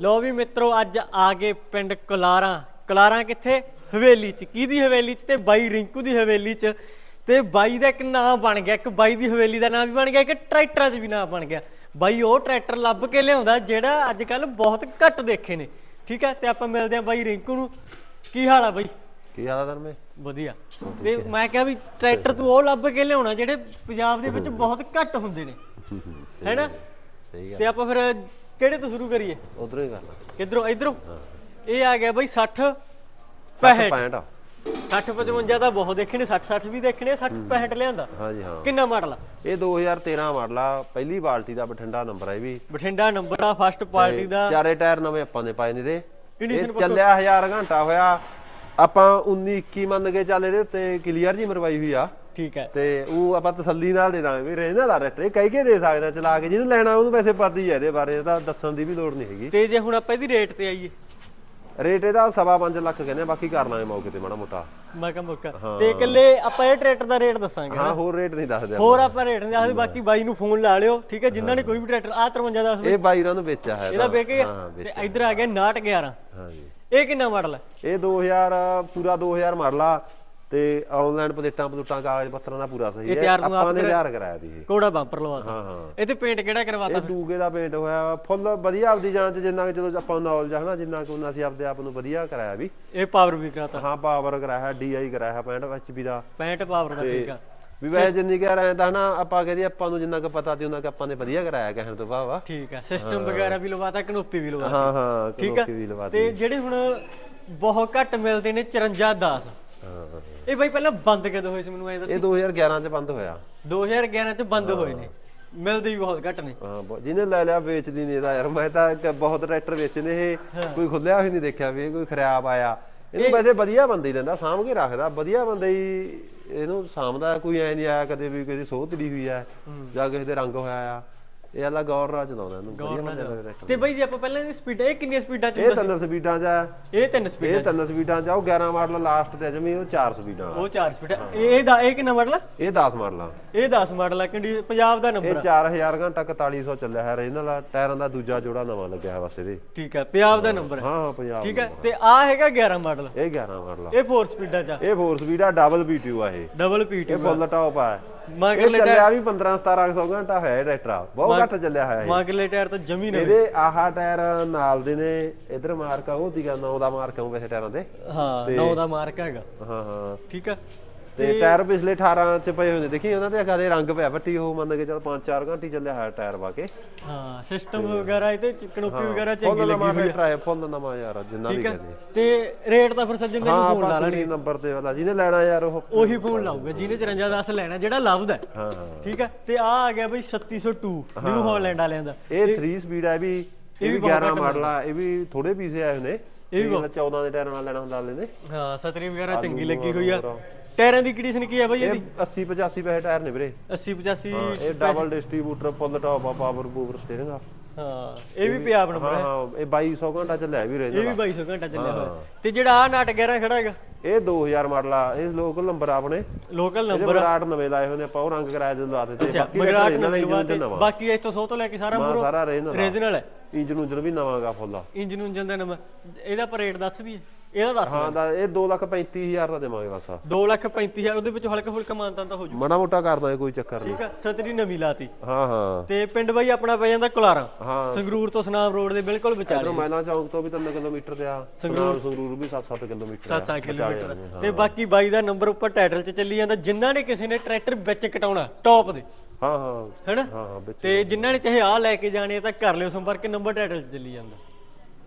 ਲੋ ਵੀ ਮਿੱਤਰੋ ਅੱਜ ਆ ਗਏ ਪਿੰਡ ਕੁਲਾਰਾਂ। ਕੁਲਾਰਾਂ ਕਿੱਥੇ? ਹਵੇਲੀ ਚ। ਕਿਹਦੀ ਹਵੇਲੀ ਚ? ਤੇ ਬਾਈ ਰਿੰਕੂ ਦੀ ਹਵੇਲੀ ਚ। ਤੇ ਬਾਈ ਦਾ ਇੱਕ ਨਾਮ ਬਣ ਗਿਆ। ਇੱਕ ਬਾਈ ਦੀ ਹਵੇਲੀ ਦਾ ਨਾਮ ਵੀ ਬਣ ਗਿਆ। ਇੱਕ ਟਰੈਕਟਰਾਂ 'ਚ ਵੀ ਨਾਮ ਬਣ ਗਿਆ। ਬਾਈ ਉਹ ਟਰੈਕਟਰ ਲੱਭ ਕੇ ਲਿਆਉਂਦਾ ਜਿਹੜਾ ਅੱਜ ਕੱਲ ਬਹੁਤ ਘੱਟ ਦੇਖੇ ਨੇ। ਠੀਕ ਹੈ ਤੇ ਆਪਾਂ ਮਿਲਦੇ ਆ ਬਾਈ ਰਿੰਕੂ ਨੂੰ। ਕੀ ਹਾਲ ਆ ਬਾਈ? ਕੀ ਹਾਲ ਆ ਧਰਮੇ? ਵਧੀਆ। ਤੇ ਮੈਂ ਕਿਹਾ ਵੀ ਟਰੈਕਟਰ ਤੂੰ ਉਹ ਲੱਭ ਕੇ ਲਿਆਉਣਾ ਜਿਹੜੇ ਪੰਜਾਬ ਦੇ ਵਿੱਚ ਬਹੁਤ ਘੱਟ ਹੁੰਦੇ ਨੇ। ਹੈਨਾ ਸਹੀ ਤੇ ਆਪਾਂ ਫਿਰ ਕਿਹੜੇ ਤੋਂ ਸ਼ੁਰੂ ਕਰੀਏ? ਉਧਰੋਂ ਹੀ ਕਰਨਾ ਕਿੱਧਰੋਂ? ਇਧਰੋਂ? ਇਹ ਆ ਗਿਆ ਬਈ 60 65 65 60 55 ਤਾਂ ਬਹੁਤ ਦੇਖੇ ਨੇ 60 60 ਵੀ ਦੇਖੇ ਨੇ 60 65 ਲਿਆਂਦਾ। ਹਾਂਜੀ ਹਾਂ। ਕਿੰਨਾ ਮਾਡਲ ਆ? ਇਹ 2013 ਮਾਡਲ ਆ। ਪਹਿਲੀ ਬਾਲਟੀ ਦਾ ਬਠਿੰਡਾ ਨੰਬਰ ਆ ਇਹ ਵੀ। ਬਠਿੰਡਾ ਨੰਬਰ ਆ ਫਸਟ ਪਾਰਟੀ ਦਾ। ਚਾਰੇ ਟਾਇਰ ਨਵੇਂ ਆਪਾਂ ਨੇ ਪਾਏ ਨੇ ਦੇ ਇਹ ਚੱਲਿਆ 1000 ਘੰਟਾ ਹੋਇਆ। ਆਪਾਂ 19 21 ਮੰਨ ਕੇ ਚੱਲ ਇਹਦੇ ਉੱਤੇ ਕਲੀਅਰ ਜੀ ਮਰਵਾਈ ਹੋਈ ਆ। ਠੀਕ ਹੈ। ਤੇ ਉਹ ਆਪਾਂ ਤਸੱਲੀ ਨਾਲ ਦੇ ਦਾਂਗੇ ਵੀ ਰਹਿੰਦਾ ਦਾ ਰੈਟਰ ਇਹ ਕਹਿ ਕੇ ਦੇ ਸਕਦਾ ਚਲਾ ਕੇ ਜਿਹਨੂੰ ਲੈਣਾ ਉਹਨੂੰ ਪਤਾ ਹੀ ਹੈ ਇਹਦੇ ਬਾਰੇ ਤਾਂ ਦੱਸਣ ਦੀ ਵੀ ਲੋੜ ਨਹੀਂ ਹੈਗੀ। ਤੇ ਜੇ ਹੁਣ ਆਪਾਂ ਇਹਦੀ ਰੇਟ ਤੇ ਆਈਏ? ਰੇਟ ਇਹਦਾ ਸਵਾ ਪੰਜ ਲੱਖ ਕਹਿੰਦੇ ਆ, ਬਾਕੀ ਕਰ ਲਾਂਗੇ ਮੌਕੇ ਤੇ ਮਾੜਾ ਮੋਟਾ। ਮੈਂ ਕਿਹਾ ਮੁੱਕਾ। ਤੇ ਇਕੱਲੇ ਆਪਾਂ ਇਹ ਟਰੈਕਟਰ ਦਾ ਰੇਟ ਦੱਸਾਂਗੇ ਹਾਂ ਹੋਰ ਰੇਟ ਨਹੀਂ ਦੱਸਦੇ। ਹੋਰ ਆਪਾਂ। ਰੇਟ ਨਹੀਂ ਦੱਸਦੇ ਬਾਕੀ ਬਾਈ ਨੂੰ ਫੋਨ ਲਾ ਲਿਓ ਠੀਕ ਹੈ? ਜਿਨ੍ਹਾਂ ਨੇ ਕੋਈ ਵੀ ਟਰੈਕਟਰ ਆ 53 ਦਾ ਇਹ ਬਾਈ ਰਾਂ ਨੂੰ ਵੇਚਿਆ ਹੈ ਇਹਦਾ। ਵੇਚੇ ਹਾਂ ਤੇ ਇੱਧਰ ਆ ਗਿਆ 911 ਹਾਂਜੀ। ਇਹ ਕਿੰਨਾ ਮਾਡਲ ਹੈ? ਇਹ 2000 ਪੂਰਾ 2000 ਮਾਡਲ ਆ। ਤੇ ਆਨਲਾਈਨ ਪਲੇਟਾਂ ਪਲੂਟਾਂ ਕਾਗਜ਼ ਪੱਤਰਾਂ ਦਾ ਪੂਰਾ ਸਹੀ ਹੈ। ਆਪਾਂ ਨੇ ਤਿਆਰ ਕਰਾਇਆ ਦੀ ਇਹ। ਕੋੜਾ ਬੰਪਰ ਲਵਾਤਾ ਹਾਂ ਹਾਂ। ਇਹ ਤੇ ਪੇਂਟ ਕਿਹੜਾ ਕਰਵਾਤਾ ਇਹ ਦੂਗੇ ਦਾ ਪੇਂਟ ਹੋਇਆ ਫੁੱਲ ਵਧੀਆ ਆਪਦੀ ਜਾਨ ਚ ਜਿੰਨਾ ਕਿ ਚਲੋ ਆਪਾਂ ਨੌਲੇਜ ਹੈ ਨਾ ਜਿੰਨਾ ਕਿ ਉਹਨਾਂ ਅਸੀਂ ਆਪਦੇ ਆਪ ਨੂੰ ਵਧੀਆ ਕਰਾਇਆ ਵੀ। ਇਹ ਪਾਵਰ ਵੀ ਕਰਾਤਾ। ਹਾਂ ਪਾਵਰ ਕਰਾਇਆ ਡੀਆਈ ਕਰਾਇਆ 65 ਐਚਪੀ ਦਾ। 65 ਪਾਵਰ ਦਾ ਠੀਕ ਆ। ਵੀ ਵੈਸੇ ਜਿੰਨੀ ਕਹਿ ਰਹੇ ਤਾਂ ਨਾ ਆਪਾਂ ਕਹਦੇ ਆਪਾਂ ਨੂੰ ਜਿੰਨਾ ਕੁ ਪਤਾ ਤੇ ਉਹਨਾਂ ਕਿ ਆਪਾਂ ਨੇ ਵਧੀਆ ਕਰਾਇਆ ਕਹਿਣ ਤੋਂ ਆ ਠੀਕ ਆ। ਸਿਸਟਮ ਵਗੈਰਾ ਵੀ ਲਵਾਤਾ ਕਨੋਪੀ ਵੀ ਲਵਾਤਾ। ਹਾਂ ਹਾਂ ਕਨੋਪੀ ਵੀ ਲਵਾ ਤੇ ਜਿਹੜੇ ਹੁਣ ਬਹੁਤ ਘੱਟ ਮਿਲਦੇ ਨੇ 54 10 ਹਾਂ ਇਹ ਬਾਈ ਪਹਿਲਾਂ ਬੰਦ ਕਦੋਂ ਹੋਏ ਸੀ ਮੈਨੂੰ ਐ ਦੱਸ? ਇਹ 2011 ਚ ਬੰਦ ਹੋਇਆ। 2011 ਚ ਬੰਦ ਹੋਏ ਨੇ। ਮਿਲਦੇ ਵੀ ਬਹੁਤ ਘੱਟ ਨੇ। ਹਾਂ ਬਹੁਤ- ਜਿਹਨੇ ਲੈ ਲਿਆ ਵੇਚਦੀ ਨਹੀਂ ਇਹਦਾ ਯਾਰ। ਮੈਂ ਤਾਂ ਇੱਕ ਬਹੁਤ ਟਰੈਕਟਰ ਵੇਚਦੇ ਇਹ। ਕੋਈ ਖੁੱਲਿਆ ਹੋਈ ਨਹੀਂ ਦੇਖਿਆ ਵੀ ਇਹ ਕੋਈ ਖਰਾਬ ਆਇਆ। ਇਹਨੂੰ ਵੈਸੇ ਵਧੀਆ ਬੰਦੇ ਹੀ ਲੈਂਦਾ ਸਾਂਭ ਕੇ ਰੱਖਦਾ। ਵਧੀਆ ਬੰਦੇ ਹੀ ਇਹਨੂੰ ਸਾਂਭਦਾ। ਕੋਈ ਐ ਨਹੀਂ ਆਇਆ ਕਦੇ ਵੀ ਕਿਸੇ ਸੋਹ ਤੜੀ ਹੋਈ ਆ ਜਾਂ ਕਿਸੇ ਦੇ ਰੰਗ ਹੋਇਆ ਆ। ਇਹ ਅੱਲਾ ਗੌਰ ਨਾਲ ਚਲਾਉਂਦਾ ਇਹਨੂੰ ਵਧੀਆ ਬੰਦੇ ਦਾ ਟਰੈਕਟਰ ਤੇ ਬਾਈ ਜੇ ਆਪਾਂ ਪਹਿਲਾਂ ਦੀ ਸਪੀਡ ਇਹ ਕਿੰਨੀਆਂ ਸਪੀਡਾਂ ਚ ਇਹ ਹੁੰਦਾ ਤਿੰਨ ਸਪੀਡਾਂ 'ਚ ਆ। ਸੀ ਇਹ ਤਿੰਨ ਸਪੀਡ ਇਹ ਤਿੰਨ ਸਪੀਡਾਂ 'ਚ ਆ ਉਹ 11 ਮਾਡਲ ਲਾਸਟ ਤੇ ਜਮੀ ਉਹ 4 ਸਪੀਡਾਂ ਵਾਲਾ। ਉਹ ਚਾਰ ਸਪੀਡ ਇਹ ਦਾ ਇਹ ਕਿੰਨਾ ਮਾਡਲ ਆ? ਇਹ 10 ਮਾਡਲਾਂ ਇਹ 10 ਮਾਡਲ ਆ ਕੰਡੀ ਪੰਜਾਬ ਦਾ ਨੰਬਰ ਇਹ ਆ 4000 ਘੰਟਾ 4100 ਚੱਲਿਆ ਹੈ ਰੀਜਨਲ ਟਾਇਰਾਂ ਦਾ ਦੂਜਾ ਜੋੜਾ ਨਵਾਂ ਲੱਗਿਆ ਹੈ ਬਸ ਇਹਦੇ। ਠੀਕ ਆ ਪੰਜਾਬ ਦਾ ਨੰਬਰ ਹਾਂ ਹਾਂ ਪੰਜਾਬ ਠੀਕ ਆ ਤੇ ਆ ਹੈਗਾ 11 ਮਾਡਲ। ਇਹ 11 ਮਾਡਲ ਆ। ਇਹ 4 ਸਪੀਡਾਂ ਚ ਇਹ 4 ਸਪੀਡ ਆ ਡਬਲ ਬੀਟੂ ਆ ਇਹ। ਡਬਲ ਪੀਟੀ ਇਹ ਫੁੱਲ ਟਾਪ ਆ। ਮਗਰ ਇਹ ਚੱਲਿਆ ਵੀ 15 1700 ਘੰਟਾ ਹੋਇਆ ਇਹ ਟਰੈਕਟਰ। ਬਹੁਤ ਘੱਟ ਚੱਲਿਆ ਹੋਇਆ ਇਹ। ਮਗਰਲੇ ਟਾਇਰ ਤਾਂ ਜਮੀ ਨਵੇਂ। ਇਹਦੇ ਆਹਾ ਟਾਇਰ ਨਾਲ ਦੇ ਨੇ ਇਧਰ ਮਾਰਕਾ ਉਹ ਸੀਗਾ 9 ਦਾ ਮਾਰਕਾ ਉਹ ਵੈਸੇ ਟਾਇਰਾਂ ਦੇ। ਹਾਂ ਨੌ ਦਾ ਮਾਰਕ ਹੈਗਾ। ਹਾਂ ਹਾਂ। ਠੀਕ ਆ? ਤੇ ਟਾਇਰ ਪਿਛਲੇ 18 ਚ ਪਏ ਹੋਏ ਨੇ। ਦੇਖੀ ਉਹਨਾਂ ਤੇ ਕਦੇ ਰੰਗ ਪਿਆ ਪੱਟੀ ਉਹ ਮੰਨ ਕੇ ਚੱਲ 5-4 ਘੰਟੇ ਹੀ ਚੱਲਿਆ ਹੋਇਆ ਟਾਇਰ ਵਾ ਕੇ। ਹਾਂ ਸਿਸਟਮ ਵਗੈਰਾ ਇਹਦੇ ਚ ਕਨੋਪੀ ਵਗੈਰਾ ਚੰਗੀ ਲੱਗੀ ਹੋਈ ਹੈ ਫੁੱਲ ਨਵਾਂ ਯਾਰ ਜਿੰਨਾ ਵੀ ਕਹਦੇ। ਤੇ ਰੇਟ ਤਾਂ ਫਿਰ ਸੱਜਣ ਨੇ ਹਾਂ ਫੋਨ ਲਾ ਲੈਣੀ ਨੰਬਰ ਤੇ ਵਾਲਾ ਜਿਹਨੇ ਲੈਣਾ ਯਾਰ ਉਹ ਉਹੀ ਫੋਨ ਲਾਊਗਾ ਜਿਹਨੇ 54 10 ਲੈਣਾ ਜਿਹੜਾ ਲੱਭਦਾ ਹੈ। ਹਾਂ ਹਾਂ। ਠੀਕ ਆ? ਤੇ ਆ ਆ ਗਿਆ ਬਈ 3602 ਨਿਊ ਹਾਲੈਂਡ ਵਾਲਿਆਂ ਦਾ। ਇਹ 3 ਸਪੀਡ ਇਹ ਵੀ ਇਹ ਵੀ 11 ਮਾਡਲ ਆ ਇਹ ਵੀ ਥੋੜੇ ਪੀਸੇ ਆਏ ਹੋਏ ਨੇ। ਇਹ ਵੀ 14 ਦੇ ਟਾਇਰਾਂ ਨਾਲ ਲੈਣਾ ਹੁੰਦਾ ਲੈਂਦੇ ਹਾਂ ਸਤਰੀ ਵਗੈਰਾ ਚੰਗੀ ਲੱਗੀ ਹੋਈ ਆ। ਟਾਇਰਾਂ ਦੀ ਕੰਡੀਸ਼ਨ ਕੀ ਆ ਬਈ ਇਹ ਇਹਦੀ 80 85 ਪੈਸੇ ਟਾਇਰ ਨੇ ਵੀਰੇ। 80 85 ਇਹ ਡਬਲ ਡਿਸਟ੍ਰੀਬਿਊਟਰ ਫੁੱਲ ਟਾਪ ਆ ਪਾਵਰ ਬੂਵਰ ਸਟੀਅਰਿੰਗ ਆ। ਹਾਂ ਇਹ ਵੀ ਪੰਜਾਬ ਨੰਬਰ ਹਾਂ ਹੈ ਹਾਂ ਇਹ 2200 ਘੰਟਾ ਚੱਲਿਆ ਵੀ ਇਹ ਵੀ 2200 ਘੰਟਾ ਚੱਲਿਆ ਹੋਇਆ। ਤੇ ਜਿਹੜਾ ਆ ਨਾਟ 11 ਖੜਾ ਹੈਗਾ? ਇਹ 2000 ਮਾਡਲ ਆ। ਇਹ ਲੋਕਲ ਨੰਬਰ ਆਪਣੇ। ਲੋਕਲ ਇਹਦੇ ਨੰਬਰ ਮਗਰਾਟ ਨਵੇਂ ਲਾਏ ਹੋਏ ਨੇ ਆਪਾਂ ਉਹ ਰੰਗ ਕਰਾਇਆ ਜਦੋਂ ਲਾ ਦਿੱਤੇ ਅੱਛਾ ਬਾਕੀ ਮਗਰਾਟ ਇਹਨਾਂ ਦਾ ਨਵੇਂ ਬਾਕੀ ਇੱਥੋਂ ਸੌ ਤੋਂ ਲੈ ਕੇ ਸਾਰਾ ਹਾਂ, ਸਾਰਾ ਰੀਜਨਲ ਰੀਜਨਲ ਹੈ। ਇੰਜਨ ਉਂਜਨ ਵੀ ਨਵਾਂ ਗਾ ਫੁੱਲ ਆ। ਇੰਜਨ ਉਂਜਨ ਦਾ ਨੰਬਰ ਇਹਦਾ ਪਰ ਰੇਟ ਦੱਸ ਦਈਏ। ਇਹਦਾ ਦੱਸ ਹਾਂ ਦਾ ਇਹ 235000 ਦਾ ਦੇਵਾਂਗੇ ਬਸ। 2 ਲੱਖ 35000 ਉਹਦੇ ਵਿੱਚ ਹਲਕਾ ਫੁਲਕਾ ਮਾਨਤਾਂ ਤਾਂ ਹੋ ਜੂ। ਮਾੜਾ ਮੋਟਾ ਕਰਦਾ ਕੋਈ ਚੱਕਰ ਨਹੀਂ। ਠੀਕ ਆ ਸਤਰੀ ਨਵੀਂ ਲਾਤੀ। ਹਾਂ ਹਾਂ। ਤੇ ਪਿੰਡ ਬਾਈ ਆਪਣਾ ਪੈ ਜਾਂਦਾ ਕੁਲਾਰਾ। ਹਾਂ। ਸੰਗਰੂਰ ਤੋਂ ਸਨਾਮ ਰੋਡ ਦੇ ਬਿਲਕੁਲ ਵਿਚਾਲੇ। ਇਧਰੋਂ ਮੈਨਾ ਚੌਂਕ ਤੋਂ ਵੀ 3 ਕਿਲੋਮੀਟਰ ਤੇ ਆ। ਸੰਗਰੂਰ ਸੰਗਰੂਰ ਵੀ 7-7 ਕਿਲੋਮੀਟਰ 7-7 ਕਿਲੋਮੀਟਰ। ਤੇ ਬਾਕੀ ਬਾਈ ਦਾ ਨੰਬਰ ਉੱਪਰ ਟਾਈਟਲ 'ਚ ਚੱਲੀ ਜਾਂਦਾ ਜਿਨ੍ਹਾਂ ਨੇ ਕਿਸੇ ਨੇ ਟਰੈਕਟਰ ਵਿੱਚ ਕਟਾਉਣਾ ਟੌਪ ਦੇ। ਹਾਂ ਹਾਂ। ਹੈਨਾ? ਹਾਂ ਵਿੱਚ ਤੇ ਜਿਨ੍ਹਾਂ ਨੇ ਚਾਹੇ ਆ ਲੈ ਕੇ ਜਾਣੇ ਆ ਤਾਂ ਕਰ ਲਿਓ ਸੰਪਰਕ ਨੰਬਰ ਟਾਈਟਲ 'ਚ ਚੱਲੀ ਜਾਂਦਾ।